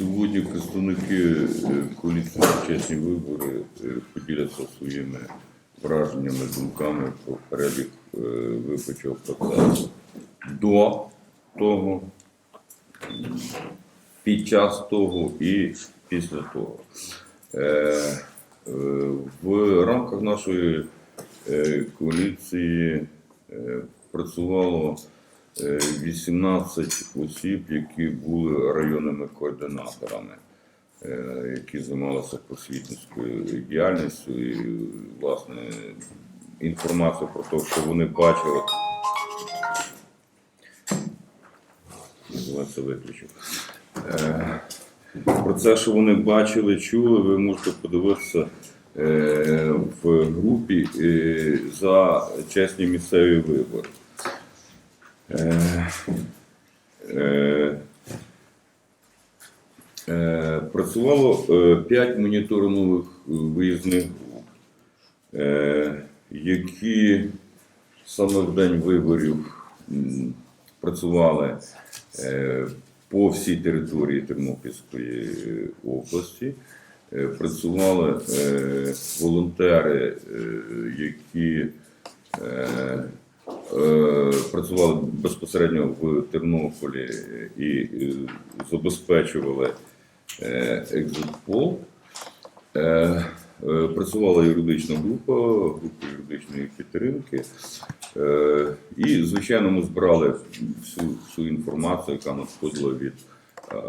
Сьогодні представники е, коаліції «За чесні вибори е, поділяться своїми враженнями, думками про перебіг е, виборчого процесу до того, під час того і після того. В рамках нашої коаліції працювало 18 осіб, які були районними координаторами, е, які займалися просвітницькою діяльністю і, власне, інформацію про те, що вони бачили. Е, Про це, що вони бачили, чули, ви можете подивитися е, в групі за чесні місцеві вибори. Е, е, е, Працювало 5 моніторингових виїзних груп, е, які саме в день виборів працювали е, по всій території Тернопільської області. Е, Працювали е, волонтери, е, які е, е, працювали безпосередньо в Тернополі і е, забезпечували е, екзитпол. Е, е, Працювала юридична група, група юридичної підтримки. Е, І, звичайно, ми збирали всю, всю інформацію, яка надходила від е,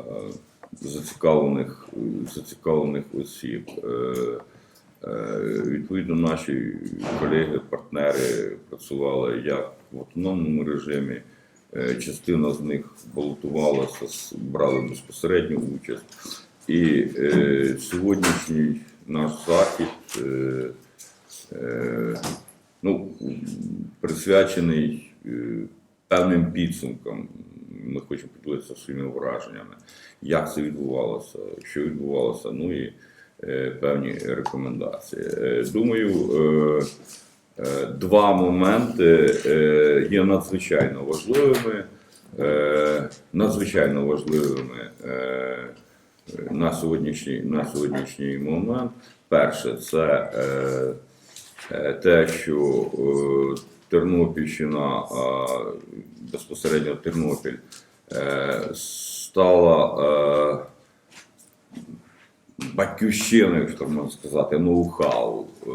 зацікавлених, зацікавлених осіб. Е, Відповідно, наші колеги, партнери працювали як в автономному режимі. Е, Частина з них балотувалася, брали безпосередню участь. І е, сьогоднішній наш захід е, е, ну, присвячений е, певним підсумкам. Ми хочемо поділитися своїми враженнями, як це відбувалося, що відбувалося, ну і певні рекомендації. Е, Думаю, е, е, два моменти е, є надзвичайно важливими. е, Надзвичайно важливими е, на сьогоднішній, на сьогоднішній момент. Перше, це е, е, те, що е, Тернопільщина, безпосередньо Тернопіль, е, стала е, батьківщиною, що можна сказати, ноу-хау. Е,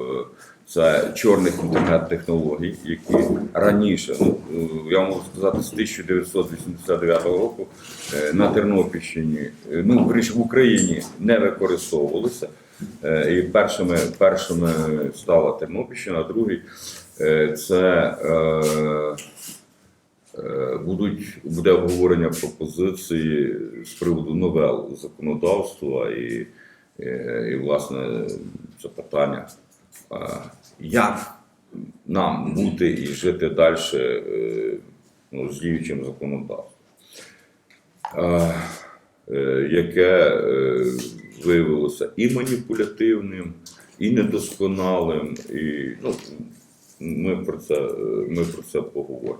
Це чорних інтернет-технологій, які раніше, ну е, я можу сказати, з 1989 року е, на Тернопільщині, ну в Україні не використовувалися. І першими, першими стала Тернопільщина, а другий це Будуть, буде обговорення пропозиції з приводу новел законодавства і, і власне, це питання, е, як нам бути і жити далі ну, з діючим законодавством, Е, е, яке е, виявилося і маніпулятивним, і недосконалим, і ну, ми про це, е, ми про це поговоримо.